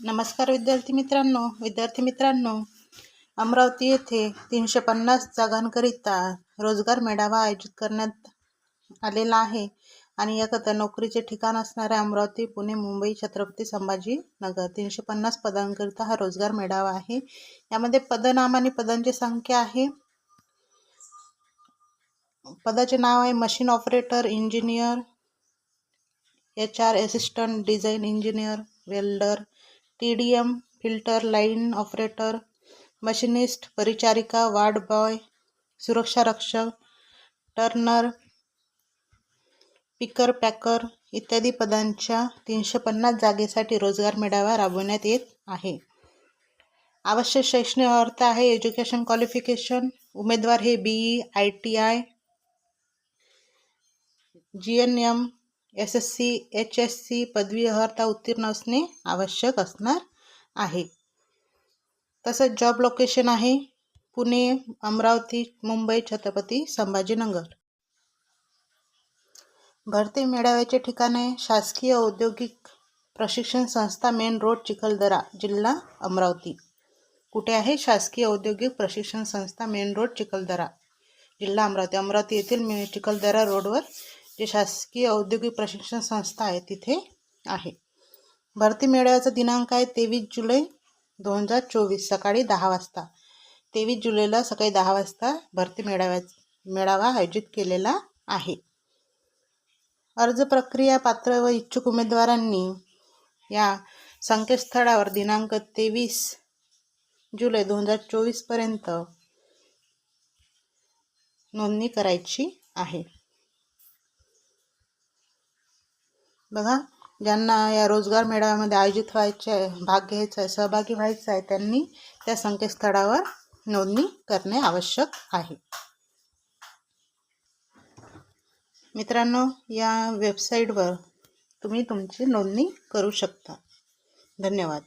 नमस्कार विद्यार्थी मित्रांनो विद्यार्थी मित्रांनो. अमरावती येथे तीनशे पन्नास जागांकरिता रोजगार मेळावा आयोजित करण्यात आलेला आहे. आणि याकरता नोकरीचे ठिकाण असणारे अमरावती पुणे मुंबई छत्रपती संभाजीनगर तीनशे पन्नास पदांकरिता हा रोजगार मेळावा आहे. यामध्ये पदनाम आणि पदांची संख्या आहे. पदाचे नाव आहे machine operator engineer H R assistant design engineer welder T D M filter line operator machinist परिचारिका वार्ड बॉय सुरक्षारक्षक टर्नर पिकर पॅकर इत्यादी पदांच्या तीनशे पन्नास जागेसाठी रोजगार मेळावा राबवण्यात येत आहे. आवश्यक शैक्षणिक अर्थ आहे. एज्युकेशन क्वालिफिकेशन उमेदवार हे B E I T I G N M S S C H S C पदवी अर्हता उत्तीर्ण असणे आवश्यक असणार आहे. तसंच जॉब लोकेशन आहे. पुणे अमरावती मुंबई छत्रपती संभाजीनगर. भरती मेळाव्याचे ठिकाण आहे शासकीय औद्योगिक प्रशिक्षण संस्था मेन रोड चिखलदरा जिल्हा अमरावती. कुठे आहे? शासकीय औद्योगिक प्रशिक्षण संस्था मेन रोड चिखलदरा जिल्हा अमरावती. अमरावती येथील मे चिखलदरा रोडवर जे शासकीय औद्योगिक प्रशिक्षण संस्था आहे तिथे आहे. भरती मेळाव्याचा दिनांक आहे तेवीस जुलै दोन हजार चोवीस सकाळी दहा वाजता. तेवीस जुलैला सकाळी दहा वाजता भरती मेळाव्या मेळावा आयोजित केलेला आहे. अर्ज प्रक्रिया पात्र व इच्छुक उमेदवारांनी या संकेतस्थळावर दिनांक तेवीस जुलै दोन हजार चोवीसपर्यंत नोंदणी करायची आहे. बघा ज्यांना या रोजगार मेळाव्यामध्ये आयोजित व्हायचे आहे भाग घ्यायचा आहे सहभागी व्हायचं आहे त्यांनी त्या संकेतस्थळावर नोंदणी करणे आवश्यक आहे. मित्रांनो या वेबसाईटवर तुम्ही तुमची नोंदणी करू शकता. धन्यवाद.